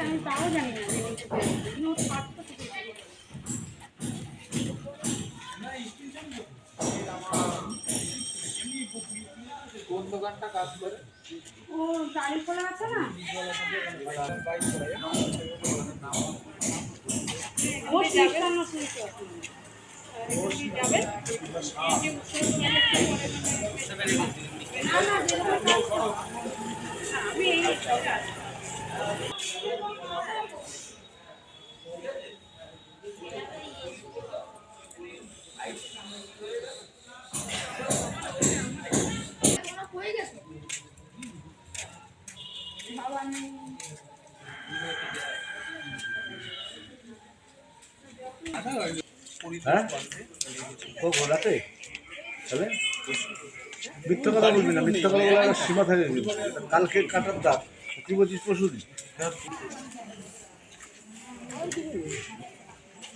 আমি তাও জানি না যে বলতে পেরেছি কিন্তু ওর কোন দোকানটা কাজ করে? ও গাড়ি খোলা আছে না? ও না না আমি এই হ্যাঁ ও ঘোরাতে তাহলে মিথ্যা কথা বলবি না মিথ্যা কথা বলার সীমা থাকে কালকে কাটার দাঁত কি বলছিস দিন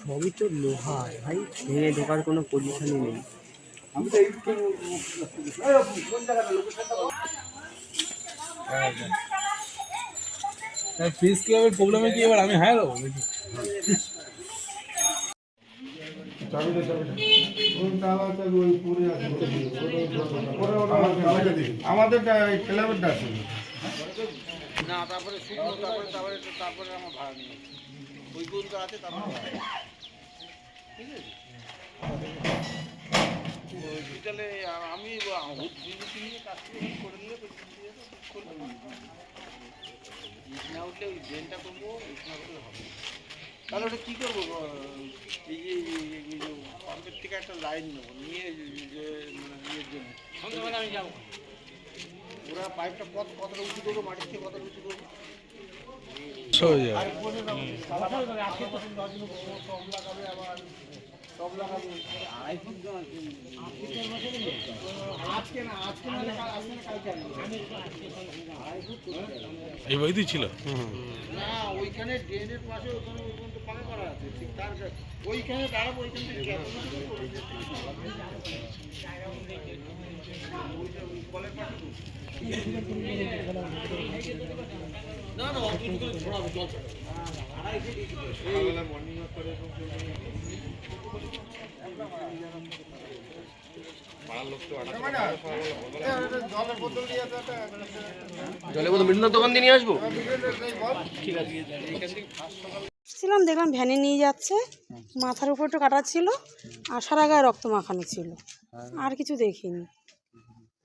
সবই তো লোহা ভাই ভেঙে ঢোকার কোনো পজিশনই নেই আমি তো এই এই অপু, কোন জায়গাটা লোকেশনটা বল। ফিস ক্লাবের প্রবলেমে কি এবার আমি হায়ার হব নাকি আমাদের ক্লাবেরটা আছে না তারপরে শুকনো তারপরে তারপরে তারপরে আমার ভাড়া নিয়ে ওই পর্যন্ত আছে তারপরে ঠিক আছে আমি কাজ করে করে নিলে পেছন দিয়ে তো করব ইট না উঠলে ওই ড্রেনটা করব না উঠলে হবে তাহলে ওটা কী করব? এই যে পাম্পের থেকে একটা লাইন নেব নিয়ে যে- মানে ইয়ের জন্য। সন্ধ্যাবেলা আমি যাব। ওরা পাইপটা কত কতটা উঁচু করব মাটির থেকে কতটা উঁচু করব? সব লাগাবে আবার সব লাগাবে। আড়াই এই বইতেই ছিল না ওইখানে ড্রেনের পাশে ওখানে পাকা করা আছে ঠিক তার ওইখানে দাঁড়াবো ওইখান থেকে। না না জল। আড়াই করে। বোতল দোকান দিয়ে নিয়ে আসব? ছিলাম দেখলাম ভ্যানে নিয়ে যাচ্ছে। মাথার উপর একটু কাটা ছিল আর সারা গায়ে রক্ত মাখানো ছিল। আর কিছু দেখিনি।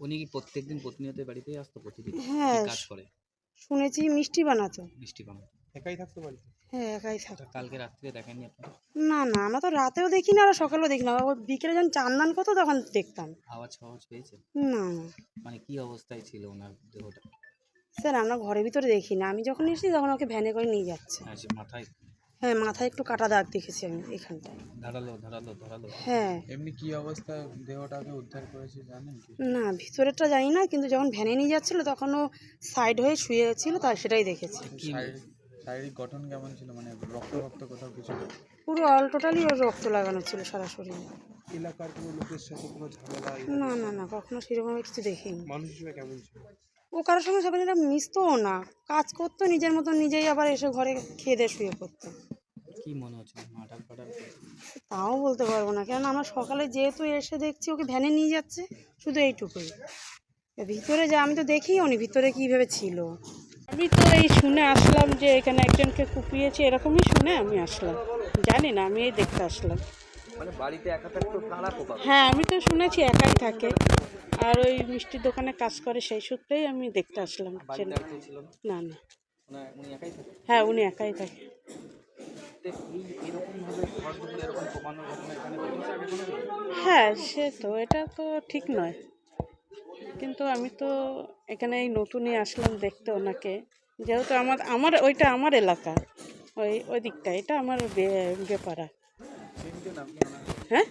উনি কি প্রত্যেকদিন প্রতিনিয়ত বাড়িতেই আসতো? প্রতিদিন হ্যাঁ কাজ করে? শুনেছি মিষ্টি বানাতো। মিষ্টি বানাতো। একাই থাকতো বাড়িতে? হ্যাঁ একাই থাকতো কালকে রাত্রে দেখেননি আপনার না না আমরা তো রাতেও দেখি না আর সকালেও দেখি না বিকেলে যখন চান্দান করতো তখন দেখতাম। আওয়াজ ফাওয়াজ পেয়েছে? না না। মানে কি অবস্থায় ছিল ওনার দেহটা? স্যার আমরা ঘরের ভিতরে দেখি না আমি যখন এসেছি তখন ওকে ভ্যানে করে নিয়ে যাচ্ছে। আর মাথায়? হ্যাঁ মাথায় একটু কাটা দাগ দেখেছি আমি এখানটায়। ধারালো ধারালো ধারালো। হ্যাঁ। এমনি কি অবস্থায় দেহটাকে উদ্ধার করেছে জানেন না ভিতরেরটা জানি না কিন্তু যখন ভ্যানে নিয়ে যাচ্ছিল তখন ও সাইড হয়ে শুয়ে ছিল তাই সেটাই দেখেছি। কি শারীরিক গঠন কেমন ছিল? মানে রক্ত রক্ত কোথাও কিছু? পুরো অল টোটালি ওর রক্ত লাগানো ছিল সারা শরীরে। এলাকার কোনো লোকের সাথে কোনো ঝামেলা না না না কখনো সেরকম কিছু দেখিনি। মানুষ হিসেবে কেমন ছিল? ও কারোর সঙ্গে সবাই এটা মিশতোও না কাজ করতো নিজের মতো নিজেই আবার এসে ঘরে খেয়ে দিয়ে শুয়ে পড়তো। কি মনে হচ্ছে? মাটার ফাটার তাও বলতে পারব না কেন আমরা সকালে যেহেতু এসে দেখছি ওকে ভ্যানে নিয়ে যাচ্ছে শুধু এইটুকুই। ভিতরে যা আমি তো দেখিও নি ভিতরে কীভাবে ছিল। আমি তো এই শুনে আসলাম যে এখানে একজনকে কুপিয়েছে এরকমই শুনে আমি আসলাম। জানি না আমি এই দেখতে আসলাম। মানে হ্যাঁ আমি তো শুনেছি একাই থাকে। আর ওই মিষ্টির দোকানে কাজ করে সেই সূত্রেই আমি দেখতে আসলাম। না না না। ওনা- উনি একাই থাকে? হ্যাঁ উনি একাই থাকে। হ্যাঁ সে তো এটা তো ঠিক নয়। কিন্তু আমি তো এখানে এই নতুনই আসলাম দেখতে ওনাকে। যেহেতু আমার আমার ওইটা আমার এলাকা। ওই ওই দিকটা এটা আমার বে- বেপাড়া। চিনতেন হ্যাঁ?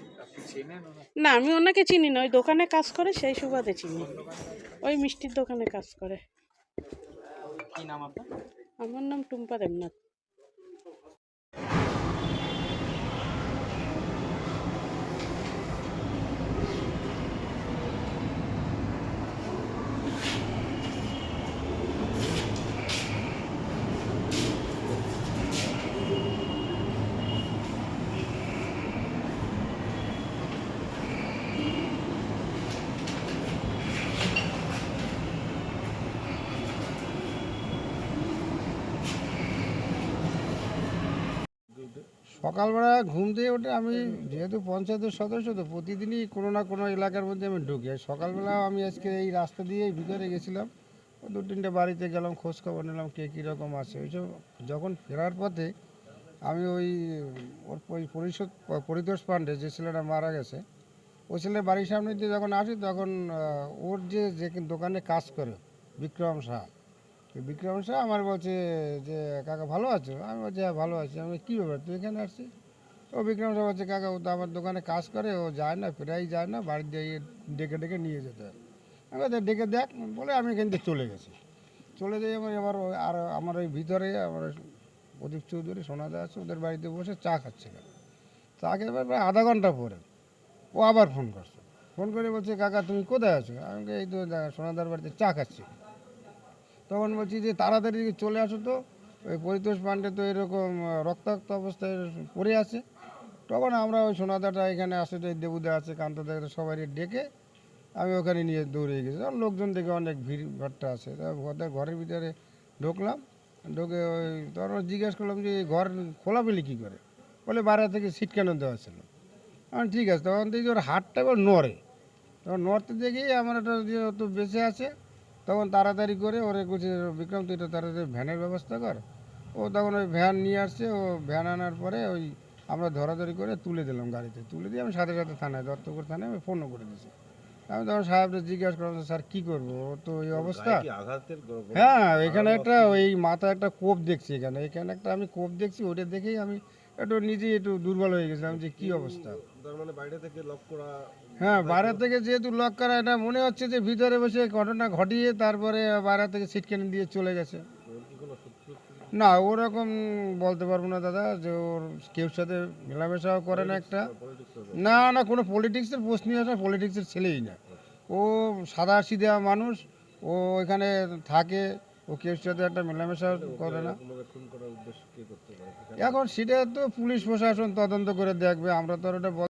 না আমি ওনাকে চিনি না। ওই দোকানে কাজ করে সেই সুবাদে চিনি। ওই মিষ্টির দোকানে কাজ করে। আমার নাম টুম্পা দেবনাথ। সকালবেলা ঘুম দিয়ে ওঠে আমি যেহেতু পঞ্চায়েতের সদস্য, তো প্রতিদিনই কোনো না কোনো এলাকার মধ্যে আমি ঢুকি। আর সকালবেলা আমি আজকে এই রাস্তা দিয়েই ভিতরে গেছিলাম। দু তিনটে বাড়িতে গেলাম খোঁজ খবর নিলাম কে কীরকম আছে। ওইসব যখন ফেরার পথে আমি ওই ওর ওই পরিশোধ পরিতোষ পাণ্ডে যে ছেলেটা মারা গেছে, ওই ছেলে বাড়ির সামনে দিয়ে যখন আসি, তখন ওর যে যে দোকানে কাজ করে, বিক্রম শাহ বিক্রম শাহ আমার বলছে যে কাকা ভালো আছো? আমি বলছি হ্যাঁ ভালো আছি। আমি কী ব্যাপার? তুই এখানে আসছিস? ও বিক্রম শাহ বলছে কাকা ও তো আমার দোকানে কাজ করে ও যায় না প্রায় যায় না বাড়িতে দিয়ে ডেকে ডেকে নিয়ে যেতে হয়। আমি ডেকে দেখ। বলে আমি এখান থেকে চলে গেছি। চলে যাই আমার এবার আর আমার ওই ভিতরে আমার প্রদীপ চৌধুরী সোনাদা আছে ওদের বাড়িতে বসে চা খাচ্ছিল চা খেয়ে প্রায় আধা ঘণ্টা পরে ও আবার ফোন করছে। ফোন করে বলছে কাকা তুমি কোথায় আছো? আমি বলি, এই তো সোনাদার বাড়িতে চা খাচ্ছি। তখন বলছি যে তাড়াতাড়ি চলে আসো তো। ওই পরিতোষ পাণ্ডে তো এরকম রক্তাক্ত অবস্থায় পড়ে আছে। তখন আমরা ওই সোনাদাটা এখানে আসে, যে দেবুদা আছে, কান্তদা সবাই ডেকে আমি ওখানে নিয়ে দৌড়ে গেছি। লোকজন দেখে অনেক ভিড় ভাট্টা আছে। ওদের ঘরের ভিতরে ঢুকলাম। ঢুকে ওই তখন জিজ্ঞেস করলাম যে ঘর খোলা পেলি কী করে? বলে বাইরে থেকে সিট কেন দেওয়া ছিল? আমি, ঠিক আছে। তখন দেখি ওর হাতটা এবার নড়ে। তখন নড়তে দেখি আমার একটা তো বেঁচে আছে তখন তাড়াতাড়ি করে ওরে বলছে বিক্রম তুই এটা তাড়াতাড়ি ভ্যানের ব্যবস্থা কর। ও তখন ওই ভ্যান নিয়ে আসছে ও ভ্যান আনার পরে ওই আমরা ধরাধরি করে তুলে দিলাম গাড়িতে। তুলে দিয়ে আমি সাথে সাথে থানায় দত্তপুর থানায় আমি ফোনও করে দিয়েছি। আমি তখন সাহেবকে জিজ্ঞাসা করলাম স্যার কী করব? ও তো এই অবস্থা। হ্যাঁ এখানে একটা ওই মাথায় একটা কোপ দেখছি এখানে। এখানে একটা আমি কোপ দেখছি ওটা দেখেই আমি একটু নিজেই একটু দুর্বল হয়ে গেছিলাম যে কী অবস্থা। মানে বাইরে থেকে লক করা হ্যাঁ বাইরে থেকে যেহেতু লক করা এটা মনে হচ্ছে যে ভিতরে বসে ঘটনা ঘটিয়ে তারপরে বাইরে থেকে সিট কেনে দিয়ে চলে গেছে। না ওরকম বলতে পারব না দাদা যে ওর কেউ সাথে মেলামেশাও করে না একটা। না না কোনো পলিটিক্সের নিয়ে আসা পলিটিক্সের ছেলেই না। ও সাদা সিধা মানুষ ও এখানে থাকে ও কেউ সাথে একটা মেলামেশা করে না। এখন সেটা তো পুলিশ প্রশাসন তদন্ত করে দেখবে আমরা তো আর ওটা